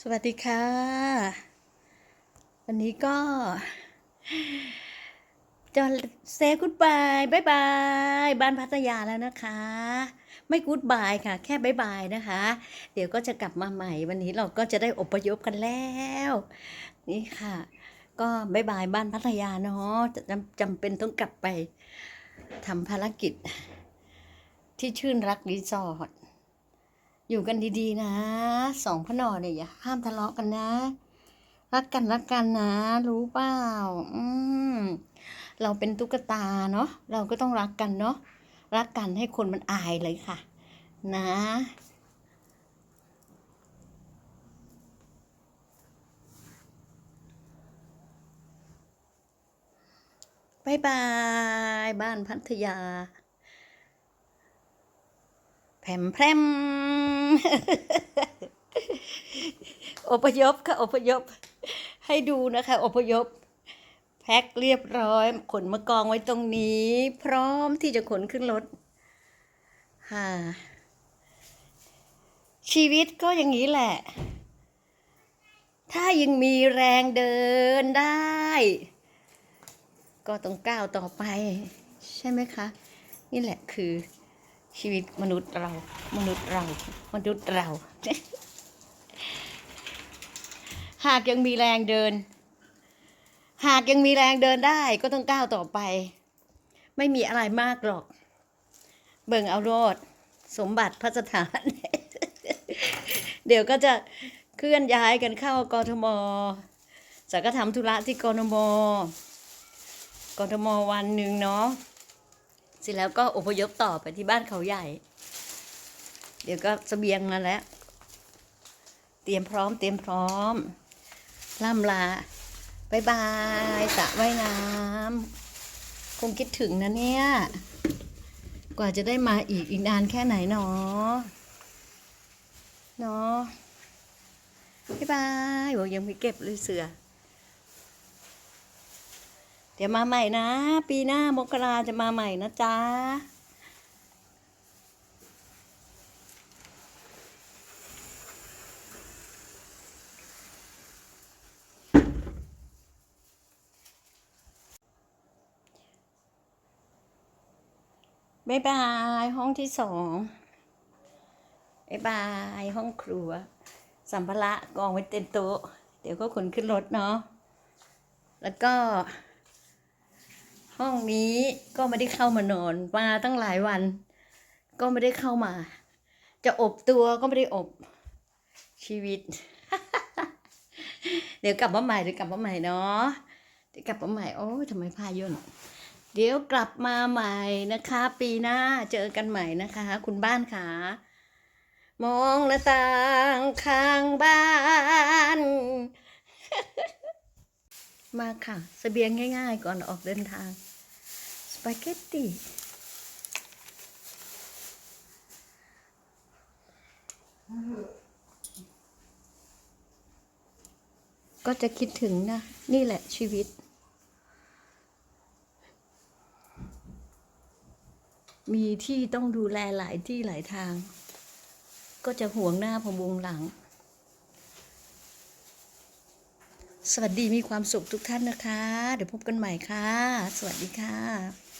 สวัสดีค่ะ วันนี้ก็จะเซกุดบายบายบายบ้านพัทยาแล้วนะคะ ไม่กูดบายค่ะ แค่บายบายนะคะ เดี๋ยวก็จะกลับมาใหม่ วันนี้เราก็จะได้อพยพกันแล้ว นี่ค่ะ ก็บายบายบ้านพัทยาเนาะจะจำจำเป็นต้องกลับไปทำภารกิจที่ชื่นรักรีสอร์ท อยู่กันดีๆนะสองพ่อหนอเนี่ยอย่าห้ามทะเลาะกันนะ รักกันรักกันนะ รู้เปล่าอืมเราเป็นตุ๊กตาเนาะเราก็ต้องรักกันเนาะรักกันให้คนมันอายเลยค่ะ นะบายบายบ้านพัทยาแพรมแพรม อพยพค่ะอพยพ ให้ดูนะคะ อพยพ แพ็คเรียบร้อยขนมากองไว้ตรงนี้ พร้อมที่จะขนขึ้นรถค่ะชีวิตก็อย่างนี้แหละ ถ้ายังมีแรงเดินได้ ก็ต้องก้าวต่อไป ใช่ไหมคะ นี่แหละคือ ชีวิตมนุษย์เรา มนุษย์เรา มนุษย์เรา หากยังมีแรงเดิน หากยังมีแรงเดินได้ก็ต้องก้าวต่อไป ไม่มีอะไรมากหรอก เบิ่งเอาโรดสมบัติพระสถาน เดี๋ยวก็จะเคลื่อนย้ายกันเข้ากทมจะก็ทำธุระที่กทมกทมวันหนึ่งเนาะ เสร็จแล้วก็อพยพต่อไปที่บ้านเขาใหญ่ เดี๋ยวก็เสบียงมาแล้ว เตรียมพร้อมเตรียมพร้อมล่ำลาบายบายสระว่ายน้ำคงคิดถึงนะเนี่ย กว่าจะได้มาอีกอีกนานแค่ไหนหนอเนาะบายบายบอกยังไม่เก็บเลยเสือ เดี๋ยวมาใหม่นะ ปีหน้ามกราจะมาใหม่นะจ๊ะบายบายห้องที่สองบายบายห้องครัว สัมภาระกองไว้เต็มโต๊ะ เดี๋ยวก็ขนขึ้นรถเนาะ แล้วก็ ห้องนี้ก็ไม่ได้เข้ามานอนมาตั้งหลายวัน ก็ไม่ได้เข้ามา จะอบตัวก็ไม่ได้อบชีวิต เดี๋ยวกลับมาใหม่เดี๋ยวกลับมาใหม่เนาะเดี๋ยวกลับมาใหม่โอ้ยทำไมพาย่นเดี๋ยวกลับมาใหม่นะคะ ปีหน้าเจอกันใหม่นะคะ คุณบ้านค่ะมองหน้าต่างข้างบ้าน มาค่ะสเสบียงง่าย ๆ ก่อนออกเดินทาง สปาเกตตีก็จะคิดถึงนะ นี่แหละชีวิต มีที่ต้องดูแลหลายที่หลายทาง ก็จะห่วงหน้าพวงหลัง สวัสดีมีความสุขทุกท่านนะคะ เดี๋ยวพบกันใหม่ค่ะ สวัสดีค่ะ